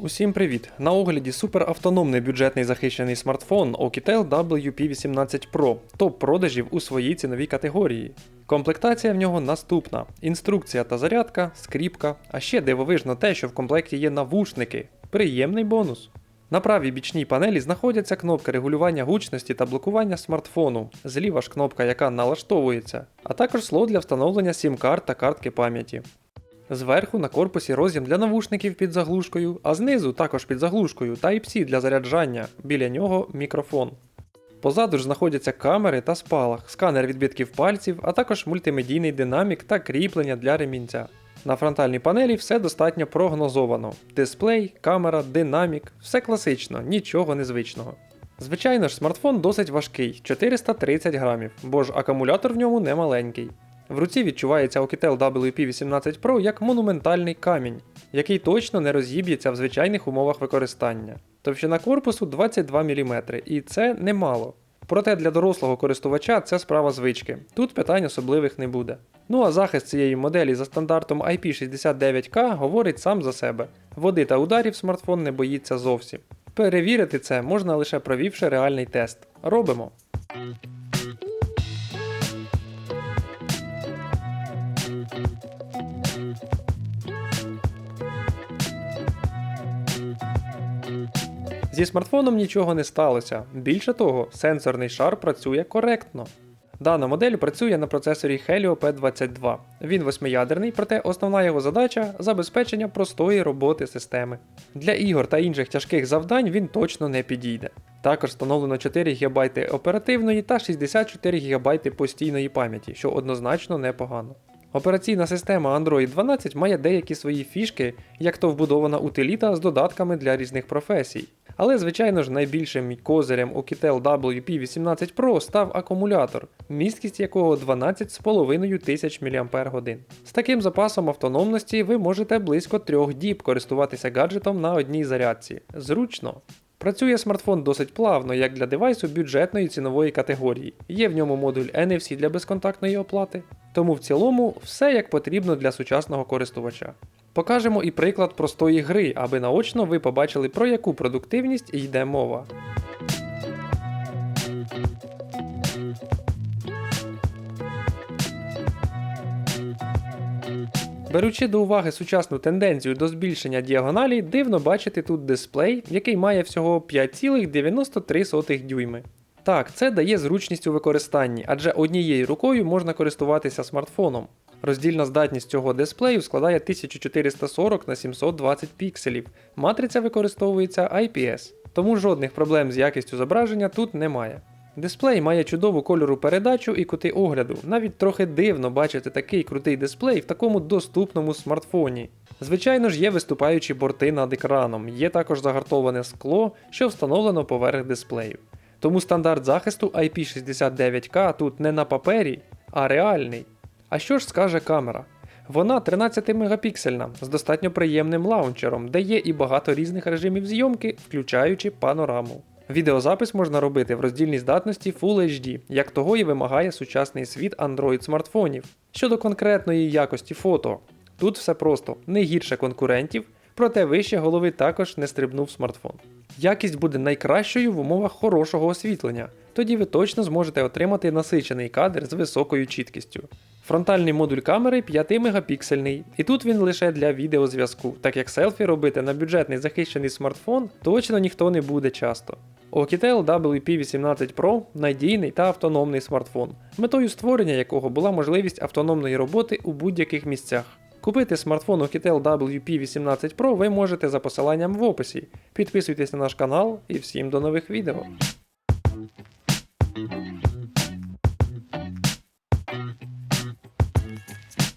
Усім привіт! На огляді суперавтономний бюджетний захищений смартфон Oukitel WP18 Pro, топ продажів у своїй ціновій категорії. Комплектація в нього наступна: інструкція та зарядка, скріпка, а ще дивовижно те, що в комплекті є навушники. Приємний бонус. На правій бічній панелі знаходяться кнопка регулювання гучності та блокування смартфону, зліва ж кнопка, яка налаштовується, а також слот для встановлення сім-карт та картки пам'яті. Зверху на корпусі роз'єм для навушників під заглушкою, а знизу також під заглушкою Type-C для заряджання, біля нього мікрофон. Позаду ж знаходяться камери та спалах, сканер відбитків пальців, а також мультимедійний динамік та кріплення для ремінця. На фронтальній панелі все достатньо прогнозовано: дисплей, камера, динамік, все класично, нічого незвичного. Звичайно ж, смартфон досить важкий 430 грамів, бо ж акумулятор в ньому не маленький. В руці відчувається Oukitel WP18 Pro як монументальний камінь, який точно не розіб'ється в звичайних умовах використання. Товщина корпусу 22 мм, і це немало. Проте для дорослого користувача це справа звички, тут питань особливих не буде. Ну а захист цієї моделі за стандартом IP69K говорить сам за себе. Води та ударів смартфон не боїться зовсім. Перевірити це можна лише провівши реальний тест. Робимо. Зі смартфоном нічого не сталося. Більше того, сенсорний шар працює коректно. Дана модель працює на процесорі Helio P22. Він восьмиядерний, проте основна його задача забезпечення простої роботи системи. Для ігор та інших тяжких завдань він точно не підійде. Також встановлено 4 ГБ оперативної та 64 ГБ постійної пам'яті, що однозначно непогано. Операційна система Android 12 має деякі свої фішки, як то вбудована утиліта з додатками для різних професій. Але, звичайно ж, найбільшим козирем Oukitel WP18 Pro став акумулятор, місткість якого 12,5 тисяч мАч. З таким запасом автономності ви можете близько трьох діб користуватися гаджетом на одній зарядці. Зручно. Працює смартфон досить плавно, як для девайсу бюджетної цінової категорії. Є в ньому модуль NFC для безконтактної оплати. Тому в цілому все як потрібно для сучасного користувача. Покажемо і приклад простої гри, аби наочно ви побачили про яку продуктивність йде мова. Беручи до уваги сучасну тенденцію до збільшення діагоналі, дивно бачити тут дисплей, який має всього 5,93 дюйми. Так, це дає зручність у використанні, адже однією рукою можна користуватися смартфоном. Роздільна здатність цього дисплею складає 1440 на 720 пікселів. Матриця використовується IPS, тому жодних проблем з якістю зображення тут немає. Дисплей має чудову кольору передачу і кути огляду. Навіть трохи дивно бачити такий крутий дисплей в такому доступному смартфоні. Звичайно ж, є виступаючі борти над екраном, є також загартоване скло, що встановлено поверх дисплею. Тому стандарт захисту IP69K тут не на папері, а реальний. А що ж скаже камера? Вона 13 мегапіксельна з достатньо приємним лаунчером, де є і багато різних режимів зйомки, включаючи панораму. Відеозапис можна робити в роздільній здатності Full HD, як того і вимагає сучасний світ Android смартфонів. Щодо конкретної якості фото, тут все просто не гірше конкурентів, проте вище голови також не стрибнув смартфон. Якість буде найкращою в умовах хорошого освітлення, тоді ви точно зможете отримати насичений кадр з високою чіткістю. Фронтальний модуль камери 5 мегапіксельний, і тут він лише для відеозв'язку, так як селфі робити на бюджетний захищений смартфон точно ніхто не буде часто. Oukitel WP18 Pro надійний та автономний смартфон, метою створення якого була можливість автономної роботи у будь-яких місцях. Купити смартфон Oukitel WP18 Pro ви можете за посиланням в описі. Підписуйтесь на наш канал і всім до нових відео.